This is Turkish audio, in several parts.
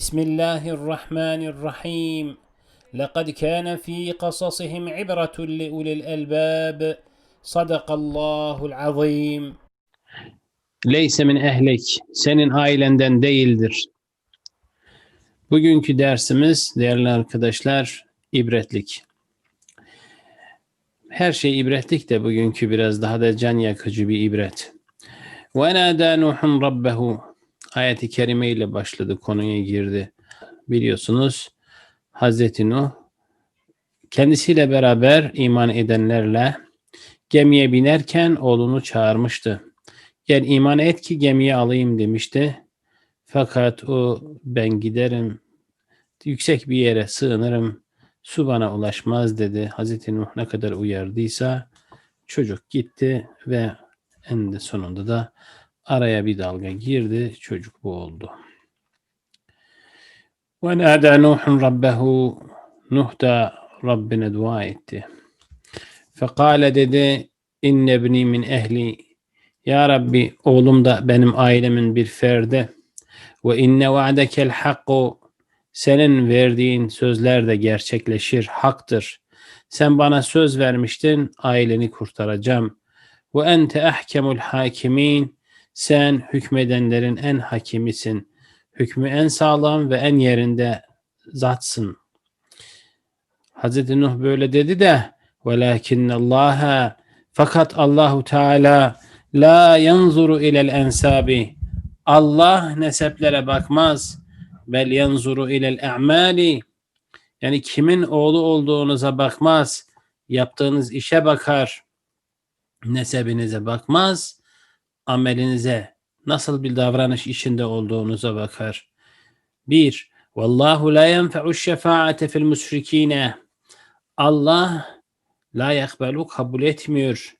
بسم الله الرحمن الرحيم لقد كان في قصصهم عبرة لأولي الألباب صدق الله العظيم Leyse min ehlik, senin ailenden değildir. Bugünkü dersimiz değerli arkadaşlar ibretlik. Her şey ibretlik de bugünkü biraz daha da can yakıcı bir ibret. Ve nâdâ Nuhun rabbehu ayeti kerime ile başladı konuya girdi. Biliyorsunuz Hazreti Nuh kendisiyle beraber iman edenlerle gemiye binerken oğlunu çağırmıştı. Gel iman et ki gemiye alayım demişti. Fakat o ben giderim yüksek bir yere sığınırım su bana ulaşmaz dedi. Hazreti Nuh ne kadar uyardıysa çocuk gitti ve en de sonunda da araya bir dalga girdi. Çocuk bu oldu. Ve nâdâ Nuhun rabbehu Nuh da Rabbine dua etti. Fekale dedi inne ibni min ehli ya Rabbi oğlum da benim ailemin bir ferde ve inne va'dekel hakku senin verdiğin sözler de gerçekleşir, haktır. Sen bana söz vermiştin, aileni kurtaracağım. Ve ente ahkemul hakimin sen hükmedenlerin en hakimisin. Hükmü en sağlam ve en yerinde zatsın. Hazreti Nuh böyle dedi de velakinnallaha fakat Allahu Teala la yanzuru ilel ensabi Allah neseplere bakmaz. Bel yanzuru ilel a'mali yani kimin oğlu olduğunuza bakmaz. Yaptığınız işe bakar. Nesebinize bakmaz. Amelinize nasıl bir davranış içinde olduğunuza bakar. Bir, Vallahu la yenfe'u şefaate fil müşrikine. Allah la yakbelu kabul etmiyor.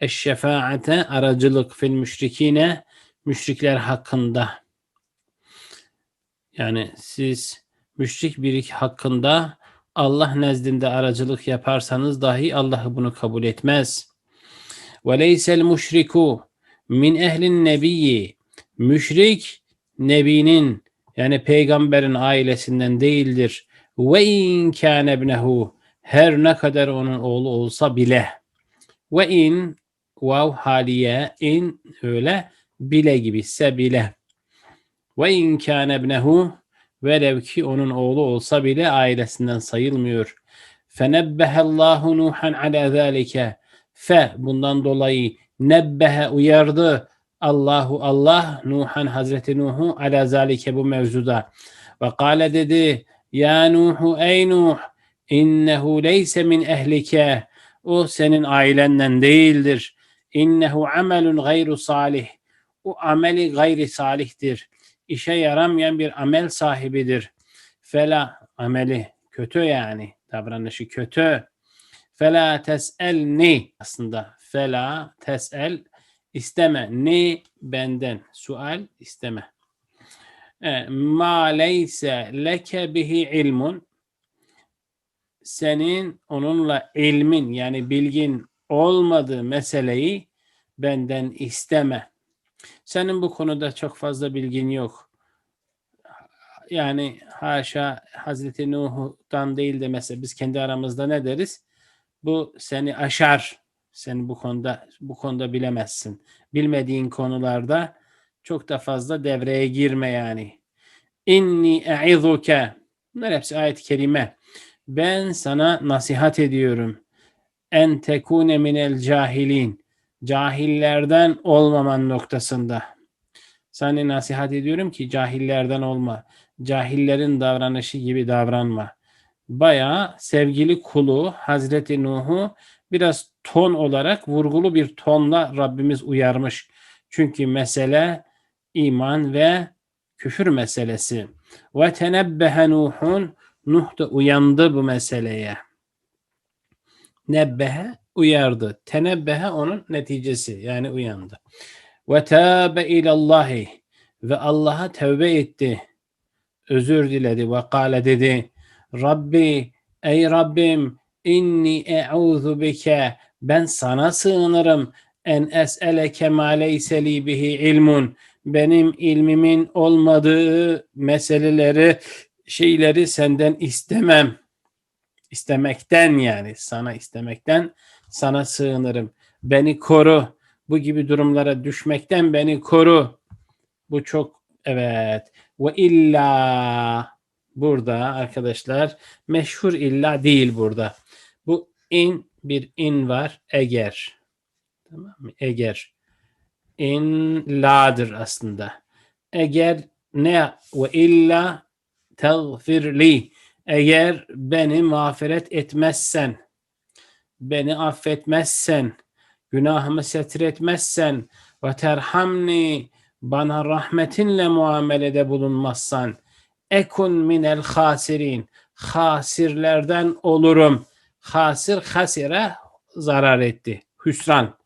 Eşşefaate aracılık fil müşrikine müşrikler hakkında. Yani siz müşrik biri hakkında Allah nezdinde aracılık yaparsanız dahi Allah bunu kabul etmez. Ve leysel müşriku min ehlin nebiyyi müşrik nebinin yani peygamberin ailesinden değildir. Ve in kâne ibnehu her ne kadar onun oğlu olsa bile. Ve in vav haliye in öyle bile gibi ise bile. Ve in kâne ibnehu velev ki onun oğlu olsa bile ailesinden sayılmıyor. Fenebbehallahu Nuhan ala zalike. Fe bundan dolayı nebbehe uyardı. Allahu Allah Nuhan Hazreti Nuh'u ala zalike bu mevzuda. Ve kâle dedi Ya Nuhu ey Nuh innehu leyse min ehlike. O senin ailenden değildir. İnnehu amelun gayru salih. O ameli gayri salihtir. İşe yaramayan bir amel sahibidir. Fela ameli kötü yani davranışı kötü. Fela tes'elni aslında fela tes'el isteme ni benden sual isteme. E, ma leyse leke bihi ilmun senin onunla ilmin yani bilgin olmadığı meseleyi benden isteme. Senin bu konuda çok fazla bilgin yok. Yani haşa Hazreti Nuh'dan değil de mesela biz kendi aramızda ne deriz? Bu seni aşar. Sen bu konuda bu konuda bilemezsin. Bilmediğin konularda çok da fazla devreye girme yani. İnni e'izuke. Bunlar hepsi ayet-i kerime. Ben sana nasihat ediyorum. En tekune minel cahilin. Cahillerden olmaman noktasında. Sana nasihat ediyorum ki cahillerden olma. Cahillerin davranışı gibi davranma. Bayağı sevgili kulu Hazreti Nuh'u biraz ton olarak vurgulu bir tonla Rabbimiz uyarmış. Çünkü mesele iman ve küfür meselesi. Ve tenebbehe Nuhun Nuh da uyandı bu meseleye. Nebbehe uyardı. Tenebbehe onun neticesi yani uyandı. Ve tâbe ilallahi ve Allah'a tevbe etti. Özür diledi ve kâle dedi. Rabbi ey Rabbim inni e'udhu bike ben sana sığınırım en es'eleke ma leyse li bihi ilmun benim ilmimin olmadığı meseleleri, şeyleri senden istemem. İstemekten yani sana istemekten sana sığınırım. Beni koru. Bu gibi durumlara düşmekten beni koru. Bu çok evet. Ve illa burada arkadaşlar meşhur illa değil burada. İn bir in var eğer. Tamam mı? Eğer. In la'dır aslında. Eğer ne ve illa tağfirli. Eğer beni mağfiret etmezsen, beni affetmezsen, günahımı setretmezsen ve terhamni bana rahmetinle muamelede bulunmazsan ekun minel hasirin hasirlerden olurum. Hasir hasire zarar etti. Hüsran.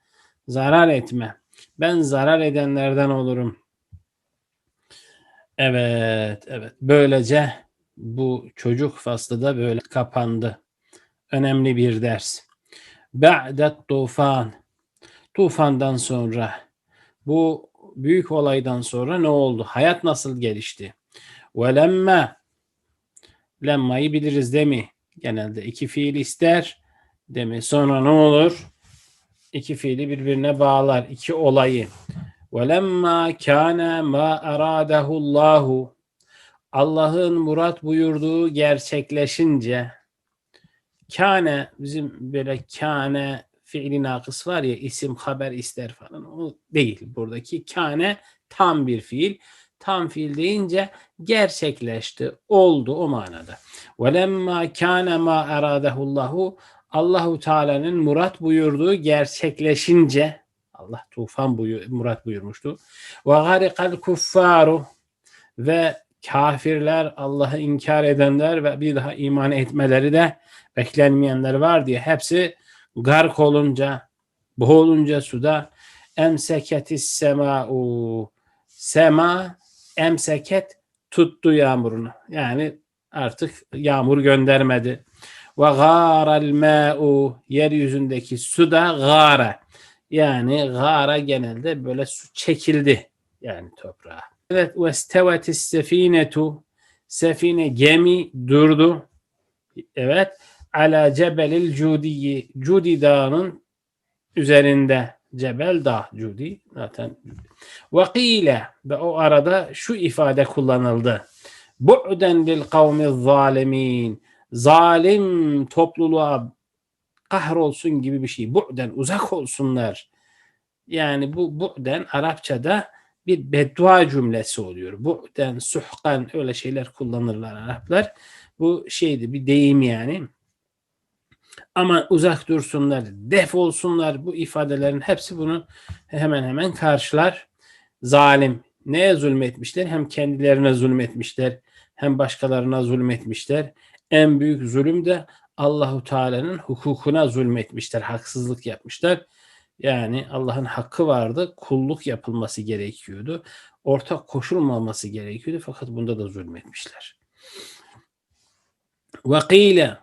Zarar etme. Ben zarar edenlerden olurum. Evet, evet. Böylece bu çocuk faslı da böyle kapandı. Önemli bir ders. Ba'det tufan. Tufandan sonra bu büyük olaydan sonra ne oldu? Hayat nasıl gelişti? Ve lemme lemmayı biliriz değil mi? Genelde iki fiil ister değil mi? Sonra ne olur? İki fiili birbirine bağlar. iki olayı. Lemma kana ma aradahu Allahu Allah'ın murat buyurduğu gerçekleşince kâne bizim böyle kâne fiili nakıs var ya isim haber ister falan o değil buradaki kâne tam bir fiil tam fiil deyince gerçekleşti oldu o manada velemma kâne ma aradehullahu Allahu Teala'nın murat buyurduğu gerçekleşince Allah tufan buyur, murat buyurmuştu. Ve garikal kuffaru. Ve kafirler, Allah'ı inkar edenler ve bir daha iman etmeleri de beklenmeyenler var diye hepsi gark olunca, boğulunca suda emseketis sema'u sema emseket tuttu yağmurunu. Yani artık yağmur göndermedi. Ve gârel mâ'u yeryüzündeki su da gâre. Yani gâra genelde böyle su çekildi. Yani toprağa. Evet ve stevetis sefinetu sefine gemi durdu. Evet. Ala cebelil cudiyi Cudi dağının üzerinde cebel dağ Cudi zaten ve kile ve o arada şu ifade kullanıldı. Bu'den lil kavmi zalimin zalim topluluğa kahrolsun gibi bir şey. Bu'den uzak olsunlar. Yani bu bu'den Arapçada bir beddua cümlesi oluyor. Bu'den, suhkan öyle şeyler kullanırlar Araplar. Bu şeydi bir deyim yani. Ama uzak dursunlar, def olsunlar bu ifadelerin hepsi bunu hemen hemen karşılar. Zalim. Neye zulmetmişler? Hem kendilerine zulmetmişler, hem başkalarına zulmetmişler. En büyük zulüm de Allahu Teala'nın hukukuna zulmetmişler, haksızlık yapmışlar. Yani Allah'ın hakkı vardı, kulluk yapılması gerekiyordu. Ortak koşulmaması gerekiyordu fakat bunda da zulmetmişler. Vakile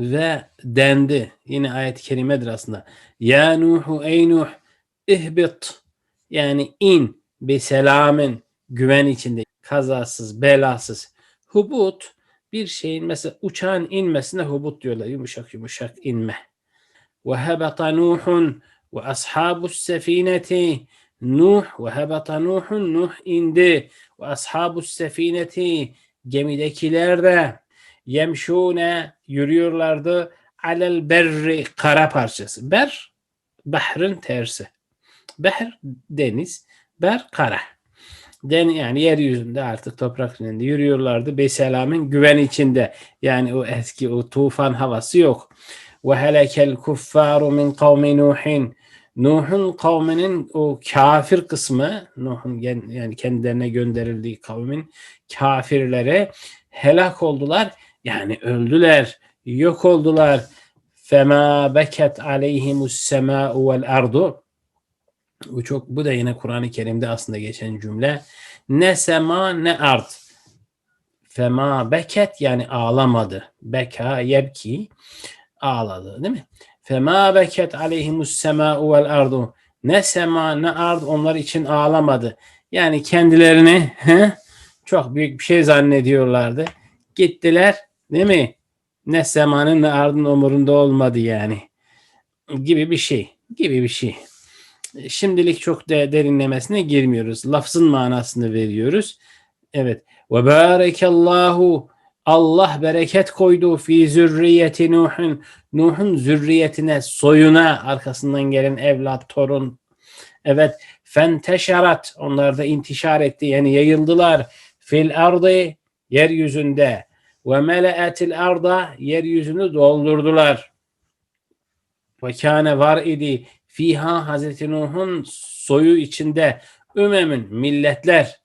ve dendi. Yine ayet-i kerimedir aslında. Ya Nuhu ey Nuh ihbit yani in bi selamin güven içinde kazasız belasız hubut bir şeyin mesela uçağın inmesine hubut diyorlar yumuşak yumuşak inme ve hebata Nuhun ve ashabu sefineti Nuh ve hebata Nuhun Nuh indi ve ashabu sefineti gemidekiler de yemşune yürüyorlardı alel berri kara parçası. Ber bahrin tersi. Behr deniz, ber kara. Den yani yeryüzünde artık toprak üzerinde yürüyorlardı. Beselamın güven içinde. Yani o eski o tufan havası yok. Ve helekel kuffaru min kavmi Nuhin. Nuh'un kavminin o kafir kısmı, Nuh'un yani kendilerine gönderildiği kavmin kafirlere helak oldular. Yani öldüler, yok oldular. Fema beket aleyhimus sema'u vel ardu. Bu çok bu da yine Kur'an-ı Kerim'de aslında geçen cümle. Ne sema ne ard. Fema beket yani ağlamadı. Beka yebki ağladı değil mi? Fema beket aleyhimus sema'u vel ardu. Ne sema ne ard onlar için ağlamadı. Yani kendilerini he, çok büyük bir şey zannediyorlardı. Gittiler değil mi? Ne semanın ne ardın umurunda olmadı yani. Gibi bir şey. Gibi bir şey. Şimdilik çok de derinlemesine girmiyoruz. Lafzın manasını veriyoruz. Evet. Ve barekallahu Allah bereket koydu fi zürriyeti Nuh'un. Nuh'un zürriyetine, soyuna, arkasından gelen evlat, torun. Evet. Fenteşarat. Onlar da intişar etti. Yani yayıldılar. Fil ardı yeryüzünde. Ve mele'etil arda yeryüzünü doldurdular. Ve kâne var idi fiha Hazreti Nuh'un soyu içinde ümemin milletler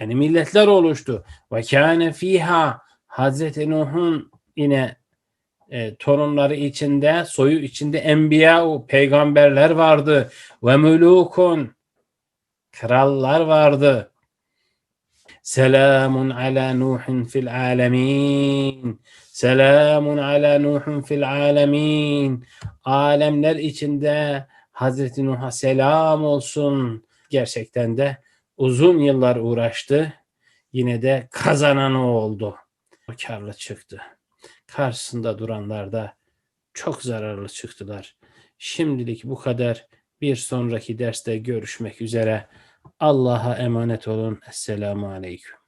yani milletler oluştu. Ve kâne fiha Hazreti Nuh'un yine e, torunları içinde, soyu içinde enbiya, peygamberler vardı. Ve mulukun krallar vardı. Selamun ala Nuhin fil alemin. Selamun ala Nuhin fil alemin. Alemler içinde Hazreti Nuh'a selam olsun. Gerçekten de uzun yıllar uğraştı. Yine de kazanan o oldu. O karlı çıktı. Karşısında duranlar da çok zararlı çıktılar. Şimdilik bu kadar. Bir sonraki derste görüşmek üzere. Allah'a emanet olun. Esselamu Aleyküm.